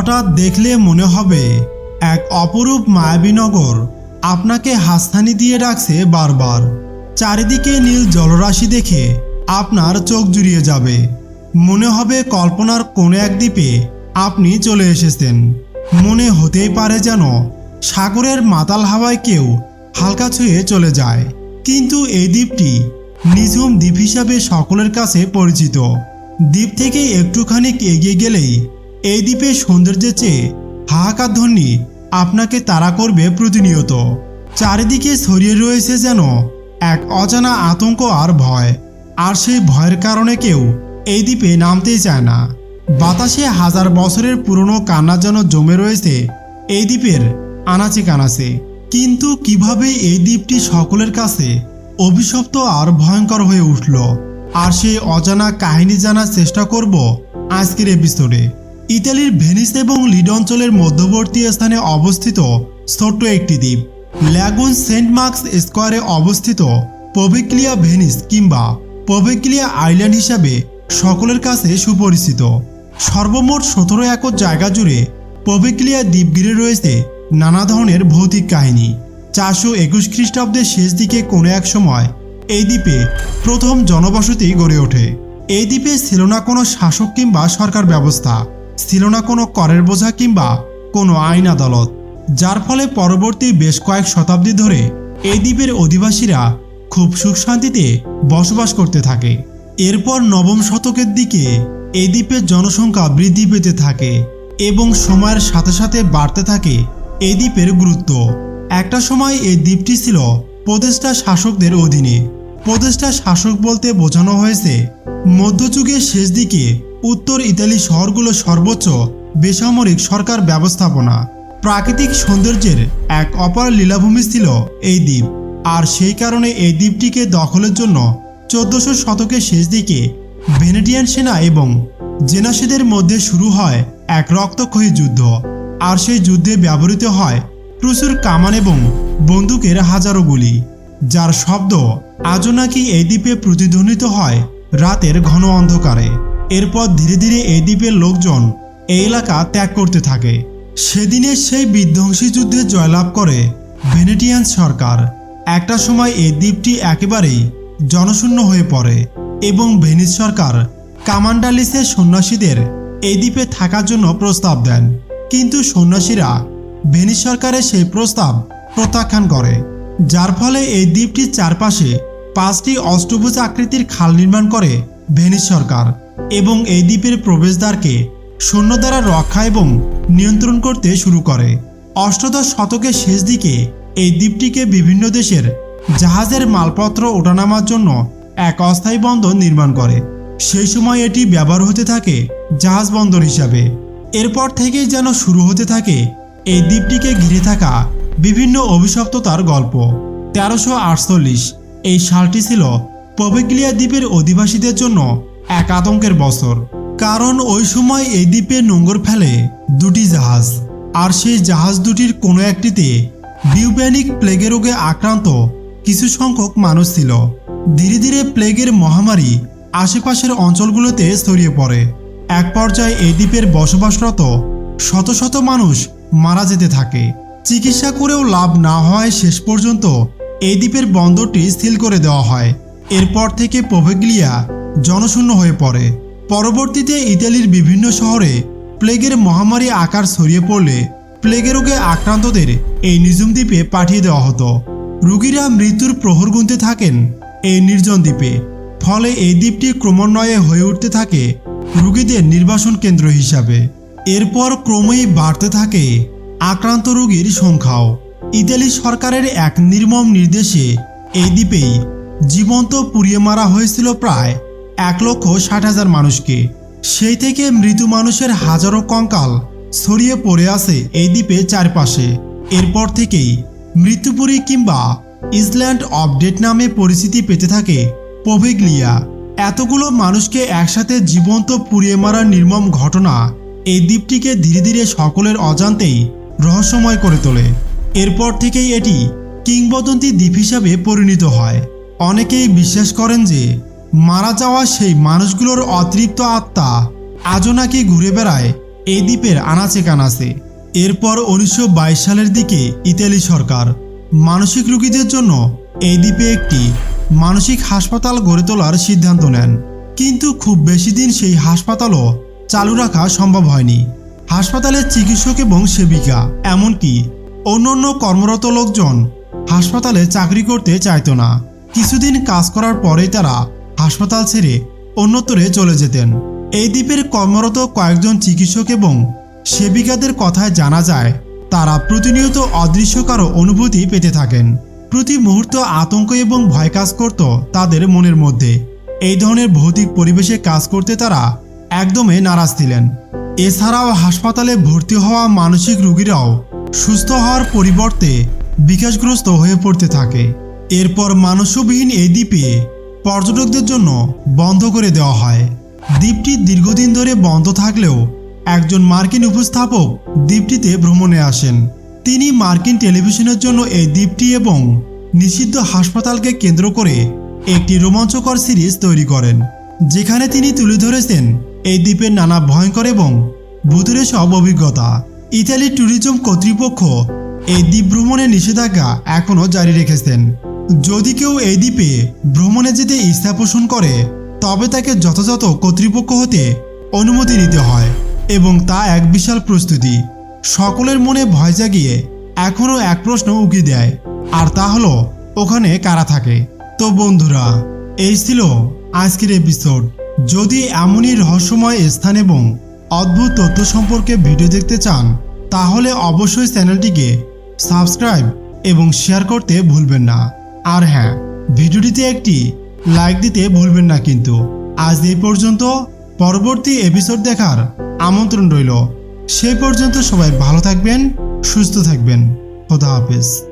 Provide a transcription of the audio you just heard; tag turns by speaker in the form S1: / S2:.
S1: হঠাৎ দেখলে মনে হবে, এক অপরূপ মায়াবী নগর আপনাকে হাসতানি দিয়ে ডাকছে বারবার। চারিদিকে নীল জলরাশি দেখে আপনার চোখ জুড়িয়ে যাবে। মনে হবে কল্পনার কোনো এক দ্বীপে আপনি চলে এসেছেন। মনে হতেই পারে যেন সাগরের মাতাল হাওয়ায় কেউ হালকা ছুঁয়ে চলে যায়। কিন্তু এই দ্বীপটি নিঝুম দ্বীপ হিসাবে সকলের কাছে পরিচিত। দ্বীপ থেকে একটুখানি এগিয়ে গেলেই এই দ্বীপের সৌন্দর্যের চেয়ে হাহাকার ধ্বনি আপনাকে তাড়া করবে প্রতিনিয়ত। চারিদিকে ছড়িয়ে রয়েছে যেন এক অজানা আতঙ্ক আর ভয়। আর সেই ভয়ের কারণে কেউ এই দ্বীপে নামতেই চায় না। বাতাসে হাজার বছরের পুরনো কান্না যেন জমে রয়েছে এই দ্বীপের আনাচে কানাচে। কিন্তু কীভাবে এই দ্বীপটি সকলের কাছে অভিশপ্ত আর ভয়ঙ্কর হয়ে উঠল? আর সেই অজানা কাহিনী জানার চেষ্টা করব আজকের এপিসোডে। ইতালির ভেনিস এবং লিড অঞ্চলের মধ্যবর্তী স্থানে অবস্থিত ছোট্ট একটি দ্বীপ, ল্যাগুন সেন্ট মার্কস স্কোয়ারে অবস্থিত পভিক্লিয়া ভেনিস কিংবা পভিক্লিয়া আইল্যান্ড হিসাবে সকলের কাছে সুপরিচিত। সর্বমোট সতেরো একর জায়গা জুড়ে পভিক্লিয়া দ্বীপগিরে রয়েছে নানা ধরনের ভৌতিক কাহিনী। চারশো একুশ খ্রিস্টাব্দের শেষ দিকে কোনো এক সময় এই দ্বীপে প্রথম জনবসতি গড়ে ওঠে। এই দ্বীপে ছিল না কোনো শাসক কিংবা সরকার ব্যবস্থা। ছিল না কোনো করের বোঝা কিংবা কোনো আইন আদালত, যার ফলে পরবর্তী বেশ কয়েক শতাব্দী ধরে এই দ্বীপের অধিবাসীরা খুব সুখ শান্তিতে বসবাস করতে থাকে। এরপর নবম শতকের দিকে এই দ্বীপের জনসংখ্যা বৃদ্ধি পেতে থাকে এবং সময়ের সাথে সাথে বাড়তে থাকে এই দ্বীপের গুরুত্ব। একটা সময় এই দ্বীপটি ছিল প্রদেষ্টা শাসকদের অধীনে। প্রদেষ্টা শাসক বলতে বোঝানো হয়েছে মধ্যযুগের শেষ দিকে উত্তর ইতালি শহরগুলো সর্বোচ্চ বেসামরিক সরকার ব্যবস্থাপনা। প্রাকৃতিক সৌন্দর্যের এক অপার লীলাভূমি ছিল এই দ্বীপ। আর সেই কারণে এই দ্বীপটিকে দখলের জন্য চোদ্দশো শতকের শেষ দিকে ভেনেটিয়ান সেনা এবং জেনাসিদের মধ্যে শুরু হয় এক রক্তক্ষয়ী যুদ্ধ। আর সেই যুদ্ধে ব্যবহৃত হয় প্রচুর কামান এবং বন্দুকের হাজারো গুলি, যার শব্দ আজও নাকি এই দ্বীপে প্রতিধ্বনিত হয় রাতের ঘন অন্ধকারে। এরপর ধীরে ধীরে এই দ্বীপের লোকজন এই এলাকা ত্যাগ করতে থাকে। সেদিনের সেই বিধ্বংসী যুদ্ধে জয়লাভ করে ভেনেটিয়ান সরকার। একটা সময় এই দ্বীপটি একেবারেই জনশূন্য হয়ে পড়ে এবং ভেনিস সরকার কামান্ডালিসের সন্ন্যাসীদের এই দ্বীপে থাকার জন্য প্রস্তাব দেন। কিন্তু সন্ন্যাসীরা ভেনিস সরকারের সেই প্রস্তাব প্রত্যাখ্যান করে, যার ফলে এই দ্বীপটির চারপাশে পাঁচটি অষ্টভুজ আকৃতির খাল নির্মাণ করে ভেনিস সরকার। এবং এই দ্বীপের প্রবেশদ্বারকে সৈন্য দ্বারা রক্ষা এবং নিয়ন্ত্রণ করতে শুরু করে। অষ্টদশ শতকের শেষ দিকে এই দ্বীপটিকে বিভিন্ন দেশের জাহাজের মালপত্র ওঠানামার জন্য এক অস্থায়ী বন্দর নির্মাণ করে। সেই সময় এটি ব্যবহার হতে থাকে জাহাজ বন্দর হিসাবে। এরপর থেকেই যেন শুরু হতে থাকে এই দ্বীপটিকে ঘিরে থাকা বিভিন্ন অভিশপ্ততার গল্প। তেরোশো আটচল্লিশ এই সালটি ছিল পবেগ্লিয়া দ্বীপের অধিবাসীদের জন্য এক আতঙ্কের বছর। কারণ ওই সময় এই দ্বীপে নোঙ্গর ফেলে দুটি জাহাজ। আর সেই জাহাজ দুটির কোনো একটিতে বিউপ্যানিক প্লেগে রোগে আক্রান্ত কিছু সংখ্যক মানুষ ছিল। ধীরে ধীরে প্লেগের মহামারী আশেপাশের অঞ্চলগুলোতে ছড়িয়ে পড়ে। এক পর্যায়ে এই দ্বীপের বসবাসরত শত শত মানুষ মারা যেতে থাকে। চিকিৎসা করেও লাভ না হওয়ায় শেষ পর্যন্ত এই দ্বীপের বন্দরটি সিল করে দেওয়া হয়। এরপর থেকে পোভেগ্লিয়া জনশূন্য হয়ে পড়ে। পরবর্তীতে ইতালির বিভিন্ন শহরে প্লেগের মহামারী আকার ছড়িয়ে পড়লে প্লেগে রোগে আক্রান্তদের এই নিঝুম দ্বীপে পাঠিয়ে দেওয়া হতো। রুগীরা মৃত্যুর প্রহর গুনতে থাকেন এই নির্জন দ্বীপে। ফলে এই দ্বীপটি ক্রমান্বয়ে হয়ে উঠতে থাকে রুগীদের নির্বাসন কেন্দ্র হিসাবে। এরপর ক্রমেই বাড়তে থাকে আক্রান্ত রোগীর সংখ্যাও। ইতালি সরকারের এক নির্মম নির্দেশে এই দ্বীপেই জীবন্ত পুড়িয়ে মারা হয়েছিল প্রায় এক লক্ষ ষাট হাজার মানুষকে। সেই থেকে মৃত মানুষের হাজারো কঙ্কাল ছড়িয়ে পড়ে আছে এই দ্বীপে চারপাশে। এরপর থেকেই মৃত্যুপুরী কিংবা ইসল্যান্ড অফ ডেট নামে পরিচিতি পেতে থাকে পভেগ্লিয়া। এতগুলো মানুষকে একসাথে জীবন্ত পুড়িয়ে মারার নির্মম ঘটনা এই দ্বীপটিকে ধীরে ধীরে সকলের অজান্তেই রহস্যময় করে তোলে। এরপর থেকেই এটি কিংবদন্তি দ্বীপ হিসাবে পরিণত হয়। অনেকেই বিশ্বাস করেন যে মারা যাওয়া সেই মানুষগুলোর অতৃপ্ত আত্মা আজও নাকি ঘুরে বেড়ায় এই দ্বীপের আনাচে কানাচে। এরপর উনিশশো বাইশ সালের দিকে ইতালি সরকার মানসিক রোগীদের জন্য এই দ্বীপে একটি মানসিক হাসপাতাল গড়ে তোলার সিদ্ধান্ত নেন। কিন্তু খুব বেশি দিন সেই হাসপাতালও চালু রাখা সম্ভব হয়নি। হাসপাতালের চিকিৎসক এবং সেবিকা, এমনকি অন্যান্য কর্মরত লোকজন হাসপাতালে চাকরি করতে চাইতো না। কিছুদিন কাজ করার পরেই তারা হাসপাতাল ছেড়ে অন্যত্রে চলে যেতেন। এই দ্বীপের কর্মরত কয়েকজন চিকিৎসক এবং সেবিকাদের কথায় জানা যায়, তারা প্রতিনিয়ত অদৃশ্য কারও অনুভূতি পেতে থাকেন। প্রতি মুহূর্ত আতঙ্ক এবং ভয় কাজ করত তাদের মনের মধ্যে। এই ধরনের ভৌতিক পরিবেশে কাজ করতে তারা একদমই নারাজ ছিলেন। এছাড়াও হাসপাতালে ভর্তি হওয়া মানসিক রোগীরাও সুস্থ হওয়ার পরিবর্তে বিকাশগ্রস্ত হয়ে পড়তে থাকে। এরপর মানুষবিহীন এই দ্বীপে পর্যটকদের জন্য বন্ধ করে দেওয়া হয়। দ্বীপটি দীর্ঘদিন ধরে বন্ধ থাকলেও একজন মার্কিন উপস্থাপক দ্বীপটিতে ভ্রমণে আসেন। তিনি মার্কিন টেলিভিশনের জন্য এই দ্বীপটি এবং নিষিদ্ধ হাসপাতালকে কেন্দ্র করে একটি রোমাঞ্চকর সিরিজ তৈরি করেন, যেখানে তিনি তুলে ধরেছেন এই দ্বীপের নানা ভয়ঙ্কর এবং ভূতের সব অভিজ্ঞতা। ইতালি ট্যুরিজম কর্তৃপক্ষ এই দ্বীপ ভ্রমণের নিষেধাজ্ঞা এখনও জারি রেখেছেন। যদি কেউ এই দ্বীপে ভ্রমণে যেতে ইচ্ছা পোষণ করে, তবে তাকে যথাযথ কর্তৃপক্ষ হতে অনুমতি নিতে হয় এবং তা এক বিশাল প্রস্তুতি। সকলের মনে ভয় জাগিয়ে এখনও এক প্রশ্ন উকি দেয়, আর তা হলো, ওখানে কারা থাকে? তো বন্ধুরা, এই ছিল আজকের এপিসোড যদি এমনই রহস্যময় স্থান এবং অদ্ভুত তথ্য সম্পর্কে ভিডিও দেখতে চান, তাহলে অবশ্যই চ্যানেলটিকে সাবস্ক্রাইব এবং শেয়ার করতে ভুলবেন না। আর হ্যাঁ ভিডিওটিতে একটি লাইক দিতে ভুলবেন না কিন্তু। আজ এই পর্যন্ত, পরবর্তী এপিসোড দেখার আমন্ত্রণ রইল। সেই পর্যন্ত সবাই ভালো থাকবেন, সুস্থ থাকবেন। খোদা হাফেজ।